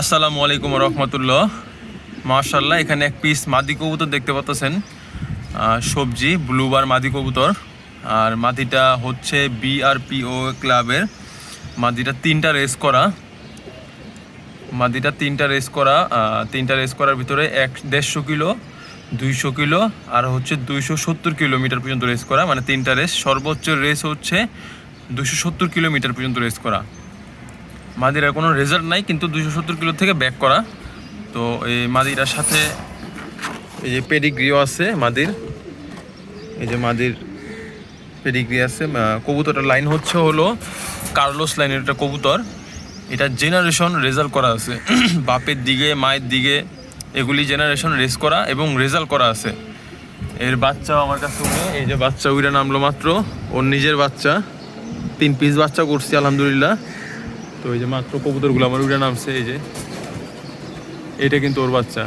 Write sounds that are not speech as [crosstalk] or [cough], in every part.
আসসালামু আলাইকুম রহমতুল্লাহ। মাশাল্লাহ এখানে এক পিস মাদি কবুতর দেখতে পাচ্ছেন সবজি ব্লুবার মাদি কবুতর। আর মাদিটা হচ্ছে বিআরপিও ক্লাবের। মাদিটা তিনটা রেস করা। মাদিটা তিনটা রেস করা তিনটা রেস করার ভিতরে এক দেড়শো কিলো, দুইশো কিলো, আর হচ্ছে দুইশো সত্তর কিলোমিটার পর্যন্ত রেস করা। মানে তিনটা রেস সর্বোচ্চ রেস হচ্ছে দুশো সত্তর কিলোমিটার পর্যন্ত রেস করা। মাদিরার কোনো রেজাল্ট নাই কিন্তু দুশো সত্তর কিলো থেকে ব্যাক করা। তো এই মাদিরার সাথে এই যে পেডিগ্রিও আছে মাদির। এই যে মাদির পেডিগ্রি আছে। আহ, কবুতরটার লাইন হচ্ছে হলো কার্লোস লাইনের একটা কবুতর। এটা জেনারেশন রেজাল্ট করা আছে। [clears throat] বাপের দিকে মায়ের দিকে এগুলি জেনারেশন রেস করা এবং রেজাল্ট করা আছে। এর বাচ্চাও আমার কাছে উড়ে এই যে বাচ্চা উইরা নামলো মাত্র। ওর নিজের বাচ্চা। তিন পিস বাচ্চা করছি আলহামদুলিল্লাহ। তো এই যে মাত্র কবুতরগুলো আমার উড়ে নামছে, এই যে। এটা কিন্তু ওর বাচ্চা।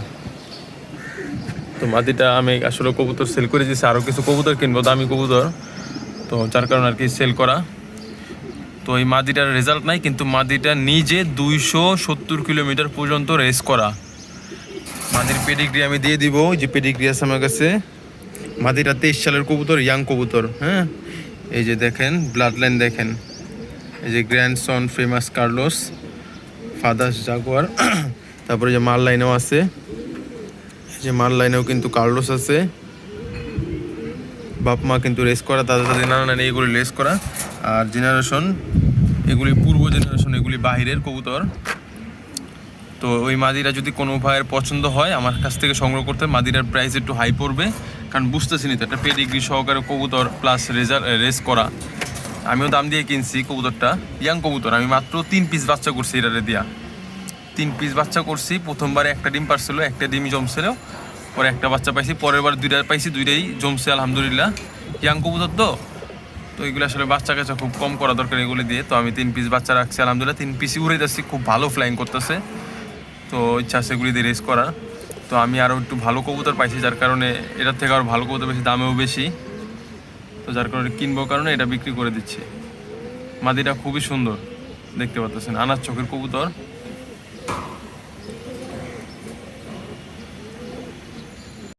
তো মাদিটা আমি আসলে কবুতর সেল করে দিয়েছি আরও কিছু কবুতর কিনবো, দামি কবুতর। তো যার কারণে আর কি সেল করা। তো এই মাদিটার রেজাল্ট নাই, কিন্তু মাদিটা নিজে দুইশো সত্তর কিলোমিটার পর্যন্ত রেস করা। মাদির পেডিগ্রি আমি দিয়ে দিব যে পেডিগ্রি আছে আমার কাছে। মাদিটা তেইশ সালের কবুতর ইয়াং কবুতর হ্যাঁ? এই যে দেখেন ব্লাড লাইন দেখেন। এই যে grandson famous Carlos father's Jaguar তারপরে যে মাল লাইনেও আছে। এই যে মাল লাইনেও কিন্তু কার্লোস আছে। বাপ মা কিন্তু রেস করা, দাদা দাদি, নানা নানি এগুলি রেস করা। আর জেনারেশন এগুলি পূর্ব জেনারেশন এগুলি বাহিরের কবুতর। তো ওই মাদিরা যদি কোনো ভাইয়ের পছন্দ হয়, আমার কাছ থেকে সংগ্রহ করতে মাদিরার প্রাইস একটু হাই পড়বে। কারণ বুঝতেছি না তো, একটা পেডিগ্রি সহকারে কবুতর প্লাস রেজাল্ট রেস করা। আমিও দাম দিয়ে কিনছি কবুতরটা। ইয়াং কবুতর, আমি মাত্র তিন পিস বাচ্চা করছি এটারে দিয়া। তিন পিস বাচ্চা করছি, প্রথমবারে একটা ডিম পারছিল, একটা ডিমই জমছিল, পরে একটা বাচ্চা পাইছি, পরের বার দুইটা পাইছি, দুইটাই জমছে, আলহামদুলিল্লাহ। ইয়াং কবুতর তো তো এগুলো আসলে বাচ্চা কাচ্চা খুব কম করা দরকার এগুলি দিয়ে। তো আমি তিন পিস বাচ্চা রাখছি, আলহামদুলিল্লাহ, তিন পিসই উড়ে যাচ্ছি খুব ভালো ফ্লাইং করতেছে। তো ইচ্ছা আছে এগুলি দিয়ে রেস করার। তো আমি আরও একটু ভালো কবুতর পাইছি, যার কারণে এটার থেকে আরও ভালো কবুতর বেশি, দামেও বেশি। তো যার কারণে কিনবো কারণে এটা বিক্রি করে দিচ্ছে। মাদিটা খুবই সুন্দর, দেখতে পাচ্ছেন। আনার চোখের কবুতর।